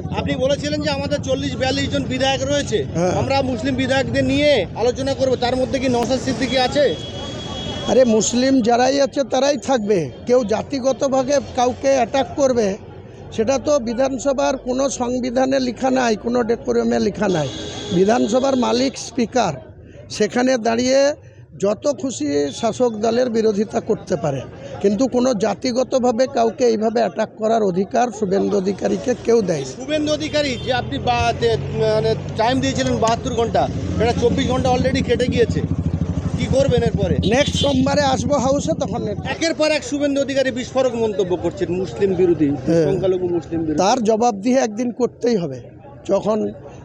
আপনি বলেছিলেন যে আমাদের চল্লিশ বিয়াল্লিশ জন বিধায়ক রয়েছে। হ্যাঁ। আমরা মুসলিম বিধায়কদের নিয়ে আলোচনা করব। তার মধ্যে কি নওশাদ সিদ্দিকী আছে? আরে মুসলিম যারাই আছে তারাই থাকবে। কেউ জাতিগতভাবে কাউকে অ্যাটাক করবে সেটা তো বিধানসভার কোনো সংবিধানে লেখা নাই কোনো ডেকোরিয়ামে লেখা নাই। বিধানসভার মালিক স্পিকার সেখানে দাঁড়িয়ে যত খুশি শাসক দলের বিরোধিতা করতে পারে। কিন্তু কোনো জাতিগতভাবে কাউকে এইভাবে অ্যাটাক করার অধিকার শুভেন্দু অধিকারীকে কেউ দেয় শুভেন্দু অধিকারী যে আপনি মানে টাইম দিয়েছিলেন বাহাত্তর ঘণ্টা সেটা চব্বিশ ঘণ্টা অলরেডি কেটে গিয়েছে। কি করবেন এরপরে? নেক্সট সোমবারে আসব হাউসে তখন একের পর এক শুভেন্দু অধিকারী বিস্ফোরক মন্তব্য করছেন মুসলিম বিরোধী হ্যাঁ। সংখ্যালঘু মুসলিম তার জবাব দিয়ে একদিন করতেই হবে। যখন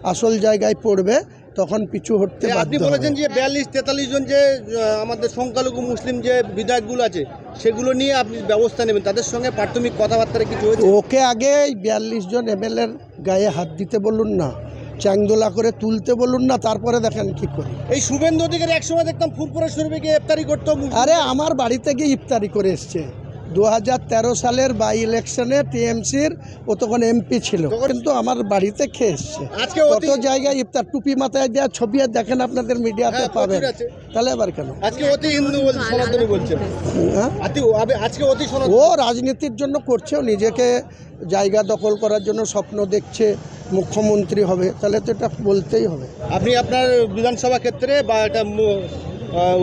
আসল জায়গায় পড়বে তখন পিছু হটতে আপনি। বলেছেন যে বিয়াল্লিশ তেতাল্লিশ জন যে আমাদের সংখ্যালঘু মুসলিম যে বিধায়কগুলো আছে সেগুলো নিয়ে আপনি ব্যবস্থা নেবেন। তাদের সঙ্গে প্রাথমিক কথাবার্তা কিছু হয়েছে? ওকে আগে বিয়াল্লিশ জন এমএলএর গায়ে হাত দিতে বলুন না চ্যাংদোলা করে তুলতে বলুন না তারপরে দেখেন কি করি। এই শুভেন্দু অধিকারী একসময় দেখতাম ফুরপুরা শরীফে গিয়ে ইফতারি করতো আরে আমার বাড়িতে গিয়ে ইফতারি করে এসছে। দু হাজার তেরো সালের বাই ইলেকশনে টিএমসির ও তখন এমপি ছিল। কিন্তু আমার বাড়িতে খেয়ে এসছে? আজকে কত জায়গায় ইফতার টুপি মাথায় দেওয়া ছবি আর দেখেন আপনাদের মিডিয়াতে হ্যাঁ, পাবেন। তাহলে আবার কেন? হ্যাঁ? ও রাজনীতির জন্য করছে নিজেকে জায়গা দখল করার জন্য স্বপ্ন দেখছে মুখ্যমন্ত্রী হবে। তাহলে তো এটা বলতেই হবে। আপনি আপনার বিধানসভা ক্ষেত্রে বা আহ,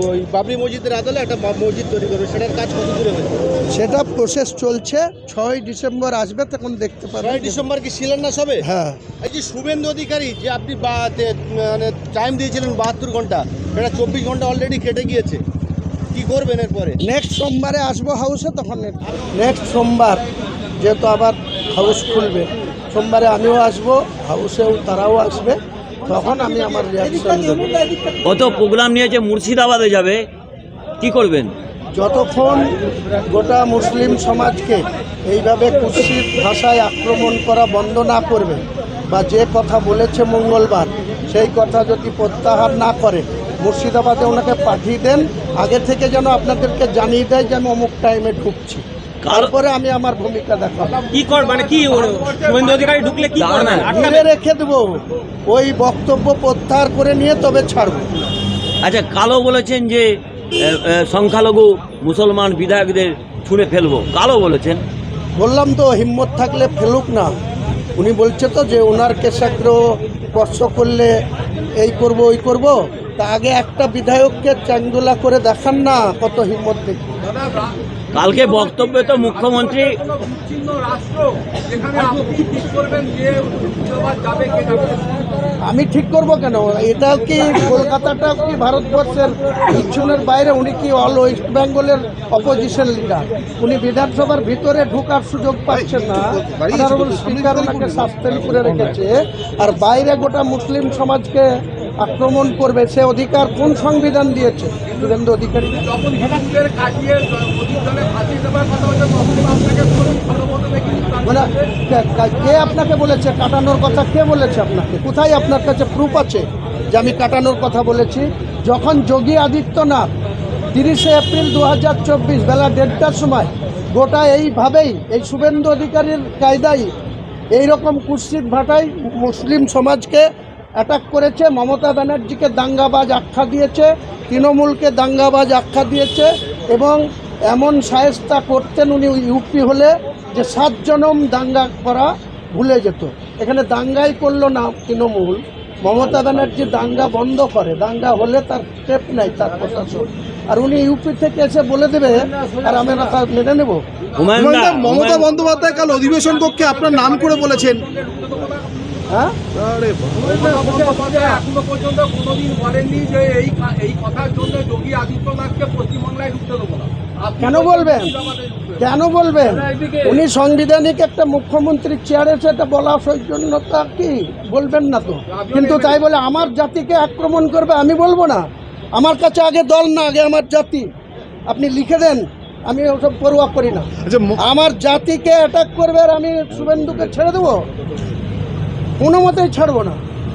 ওই বাবরি মসজিদের আদলে একটা মসজিদ তৈরি করবে। সেটার কাজ কত দূরে হয়েছে? সেটা প্রসেস চলছে। ছয় ডিসেম্বর আসবে তখন দেখতে ছয় ডিসেম্বর কি শিলান্যাস হবে হ্যাঁ। এই যে শুভেন্দু অধিকারী যে আপনি মানে টাইম দিয়েছিলেন বাহাত্তর ঘণ্টা সেটা চব্বিশ ঘণ্টা অলরেডি কেটে গিয়েছে। কি করবেন এরপরে? নেক্সট সোমবারে আসব হাউসে তখন নেক্সট সোমবার যেহেতু আবার হাউস খুলবে। সোমবারে আমিও আসব হাউসেও তারাও আসবে। তখন আমি আমার রিয়াকশন দেবো। প্রোগ্রাম নিয়েছে মুর্শিদাবাদে যাবে কি করবেন? যতক্ষণ গোটা মুসলিম সমাজকে এইভাবে কুৎসিত ভাষায় আক্রমণ করা বন্ধ না করবে বা যে কথা বলেছে মঙ্গলবার সেই কথা যদি প্রত্যাহার না করে মুর্শিদাবাদে ওনাকে পাঠিয়ে দেন আগে থেকে যেন আপনাদেরকে জানিয়ে দেয় যে আমি অমুক টাইমে ঢুকছি। তারপরে আমি আমার ভূমিকা দেখাবো। কি কর মানে কি শুভেন্দু অধিকারী ঢুকলে কি করবেন ঘিরে রেখে দেবো। ওই বক্তব্য প্রত্যাহার করে নিয়ে তবে ছাড়বো। আচ্ছা কালো বলেছেন যে সংখ্যালঘু মুসলমান বিধায়কদের ছুঁড়ে ফেলব। কালো বলেছেন। বললাম তো হিম্মত থাকলে ফেলুক না। উনি বলছে তো যে ওনার কেশাগ্র স্পর্শ করলে এই করব ওই করব। তা আগে একটা বিধায়ককে চ্যাংদোলা করে দেখান না কত হিম্মত দেখি। কালকে বক্তব্যে তো মুখ্যমন্ত্রী আমি ঠিক করব কেন? এটা কি কলকাতাটা কি ভারতবর্ষের পিছনের বাইরে? উনি কি অল ওয়েস্ট বেঙ্গলের অপোজিশন লিডার উনি বিধানসভার ভিতরে ঢোকার সুযোগ পাচ্ছেন না। স্পিকার ওনাকে সাসপেন্ড করে রেখেছে। আর বাইরে গোটা মুসলিম সমাজকে আক্রমণ করবে সে অধিকার কোন সংবিধান দিয়েছে? শুভেন্দু অধিকারী মানে কে- আপনাকে বলেছে? কাটানোর কথা কে বলেছে আপনাকে? কোথায় আপনার কাছে প্রুফ আছে যে আমি কাটানোর কথা বলেছি? যখন যোগী আদিত্যনাথ তিরিশে এপ্রিল দু হাজার চব্বিশ বেলা দেড়টার সময় গোটা এইভাবেই এই শুভেন্দু অধিকারীর কায়দায় এইরকম কুৎসিত ভাটায় মুসলিম সমাজকে অ্যাটাক করেছে মমতা ব্যানার্জিকে দাঙ্গাবাজ আখ্যা দিয়েছে তৃণমূলকে দাঙ্গাবাজ আখ্যা দিয়েছে এবং এমন সায়স্তা করতেন উনি ইউপি হলে যে সাত জনম দাঙ্গা করা ভুলে যেত। এখানে দাঙ্গাই করল না তৃণমূল। মমতা ব্যানার্জি দাঙ্গা বন্ধ করে দাঙ্গা হলে তার স্টেপ নেই তার প্রশাসন আর উনি ইউপি থেকে এসে বলে দেবে আর আমরা তা মেনে নেব। মমতা বন্দ্যোপাধ্যায় কাল অধিবেশন কক্ষে আপনার নাম করে বলেছেন। হ্যাঁ? এখনও পর্যন্ত কোনোদিন বলেননি যে এই এই কথার জন্য যোগী আদিত্যনাথকে পশ্চিমবাংলায় ঢুকতে দেবো না। কেন বলবেন? কেন বলবেন? উনি সাংবিধানিক একটা মুখ্যমন্ত্রীর চেয়ারে সেটা বলা সৌজন্যতা কি? বলবেন না তো। কিন্তু তাই বলে আমার জাতিকে আক্রমণ করবে আমি বলব না। আমার কাছে আগে দল না আগে আমার জাতি। আপনি লিখে দেন আমি ওসব পড়ুয়া করি না। আচ্ছা আমার জাতিকে অ্যাটাক করবে আর আমি শুভেন্দুকে ছেড়ে দেবো? কোনো মতেই ছাড়বো না।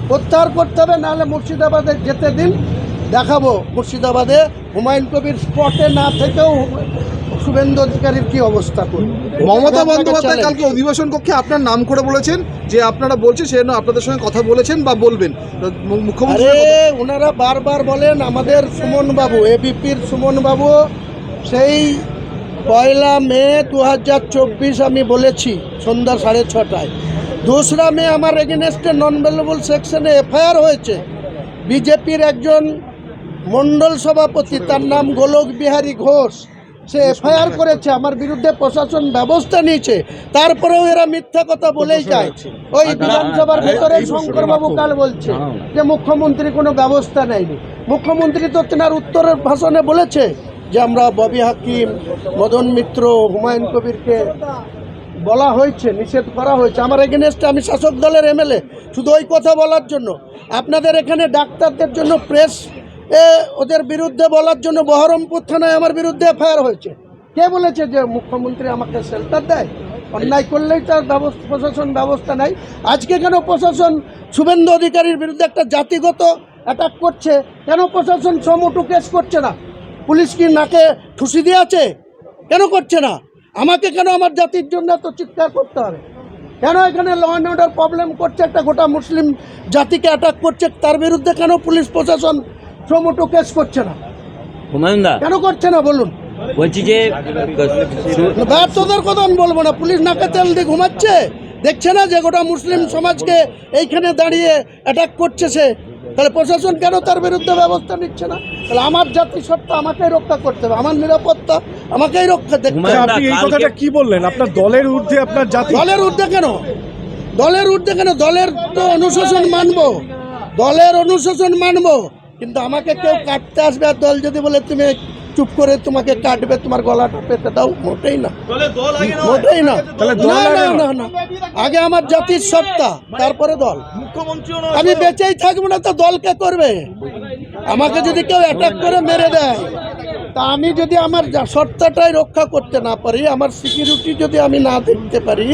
প্রত্যাহার করতে হবে নাহলে মুর্শিদাবাদে যেতে দিন। দেখাবো মুর্শিদাবাদে হুমায়ুন কবির স্পটে না থেকেও শুভেন্দু অধিকারীর কি অবস্থা করবে মমতা বন্দ্যোপাধ্যায় কালকে অধিবেশন কক্ষে আপনার নাম করে বলেছেন যে আপনারা বলছেন সে জন্য আপনাদের সঙ্গে কথা বলেছেন বা বলবেন। মুখ্যমন্ত্রী ওনারা বারবার বলেন আমাদের সুমন বাবু এবিপির সুমন বাবু সেই পয়লা মে দু হাজার চব্বিশ আমি বলেছি সন্ধ্যা সাড়ে ছটায়। দোসরা মে আমার এগেনস্টে নন ভ্যালুবল সেকশনে এফআইআর হয়েছে। বিজেপির একজন মণ্ডল সভাপতি, তার নাম গোলক বিহারী ঘোষ। সে এফআইআর করেছে, আমার বিরুদ্ধে প্রশাসন ব্যবস্থা নিয়েছে। তারপরেও এরা মিথ্যা কথা বলেই যায়। ওই বিধানসভার ভিতরে শঙ্করবাবু কাল বলছে যে মুখ্যমন্ত্রী কোনো ব্যবস্থা নেয়নি। মুখ্যমন্ত্রী তো তেনার উত্তরের ভাষণে বলেছে যে আমরা ববি হাকিম, মদন মিত্র, হুমায়ুন কবিরকে বলা হয়েছে, নিষেধ করা হয়েছে। আমার এগেনস্টে আমি শাসক দলের এমএলএ, শুধু ওই কথা বলার জন্য। আপনাদের এখানে ডাক্তারদের জন্য প্রেস এ ওদের বিরুদ্ধে বলার জন্য বহরমপুর থানায় আমার বিরুদ্ধে এফআইআর হয়েছে। কে বলেছে যে মুখ্যমন্ত্রী আমাকে শেল্টার দেয়? অন্যায় করলেই তার ব্যবস্থা, প্রশাসন ব্যবস্থা নেয়। আজকে কেন প্রশাসন শুভেন্দু অধিকারীর বিরুদ্ধে একটা জাতিগত অ্যাটাক করছে? কেন প্রশাসন সমটু কেস করছে না? পুলিশ কি নাকে ঠুসি দিয়ে আছে কেন করছে না? আমাকে কেন আমার জাতির জন্য এত চিৎকার করতে হবে? কেন এখানে ল অ্যান্ড অর্ডার প্রবলেম করছে? একটা গোটা মুসলিম জাতিকে অ্যাটাক করছে তার বিরুদ্ধে কেন পুলিশ প্রশাসন সমটু কেস করছে না? হুমায়ুন দা। কেন করছে না বলুন? বলছি যে ব্যর্থতার কথা আমি বলব না পুলিশ নাকে তেল দিয়ে ঘুমাচ্ছে দেখছে না যে গোটা মুসলিম সমাজকে এইখানে দাঁড়িয়ে অ্যাটাক করছে সে তাহলে প্রশাসন কেন তার বিরুদ্ধে ব্যবস্থা নিচ্ছে না? তাহলে আমার জাতি সত্তা আমাকেই রক্ষা করতে হবে আমার নিরাপত্তা আমাকেই রক্ষা দেখতে হবে। আপনি এই কথাটা কি বললেন? আপনার দলের ঊর্ধ্বে আপনার জাতি। দলের ঊর্ধ্বে কেন? দলের ঊর্ধ্বে কেন? দলের তো অনুশাসন মানবো। দলের অনুশাসন মানবো। কিন্তু আমাকে কেউ কাটতে আসবে আর দল যদি বলে তুমি চুপ করে তোমাকে কাটবে তোমার গলাটা পেতে দাও। মোটেই না। মোটেই না। না না না। আগে আমার জাতির সত্তা তারপরে দল। আমি বেঁচেই থাকব না তো দলকে করবে? আমাকে যদি কেউ অ্যাটাক করে মেরে দেয়। তা আমি যদি আমার সত্তাটাই রক্ষা করতে না পারি আমার সিকিউরিটি যদি আমি না দেখতে পারি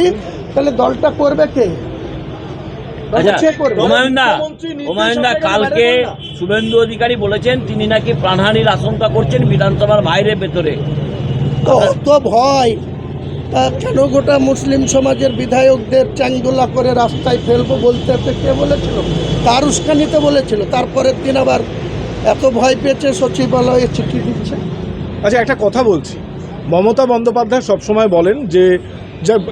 তাহলে দলটা করবে কে? আচ্ছা কালকে শুভেন্দু অধিকারী বলেছেন তিনি নাকি প্রাণহানির আশঙ্কা করছেন বিধানসভার বাইরে ভেতরে। তো ভয় কেন গোটা মুসলিম সমাজের বিধায়কদের চ্যাংদোলা করে রাস্তায় ফেলব বলতে কে বলেছিল? তার উস্কানিতে বলেছিল। তারপরের দিন আবার এত ভয় পেয়েছে, সচিবালয়ে চিঠি দিচ্ছে। আচ্ছা একটা কথা বলছি। মমতা বন্দ্যোপাধ্যায় সবসময় বলেন যে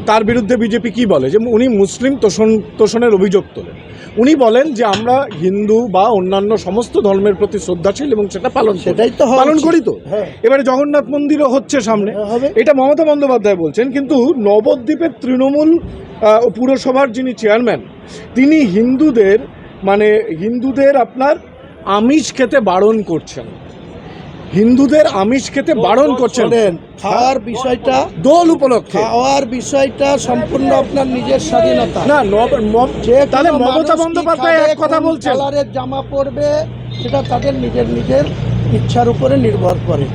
তার বিরুদ্ধে বিজেপি কি বলে? যে উনি মুসলিম তোষণ, তোষণের অভিযোগ তোলেন। উনি বলেন যে আমরা হিন্দু বা অন্যান্য সমস্ত ধর্মের প্রতি শ্রদ্ধাশীল এবং সেটা পালন। সেটাই তো পালন। করি তো হ্যাঁ। এবারে জগন্নাথ মন্দিরও হচ্ছে সামনে হ্যাঁ, এটা মমতা বন্দ্যোপাধ্যায় বলছেন কিন্তু নবদ্বীপের তৃণমূল পুরসভার যিনি চেয়ারম্যান তিনি হিন্দুদের মানে হিন্দুদের আপনার আমিষ খেতে বারণ করছেন হিন্দুদের আমিষ খেতে বারণ করছেন। খাওয়ার বিষয়টা দোল উপলক্ষে। খাওয়ার বিষয়টা সম্পূর্ণ আপনার নিজের স্বাধীনতা। না তাহলে মমতা বন্দ্যোপাধ্যায় এক কথা বলছে জামা পরবে সেটা তাদের নিজের নিজের ইচ্ছার উপরে নির্ভর করে।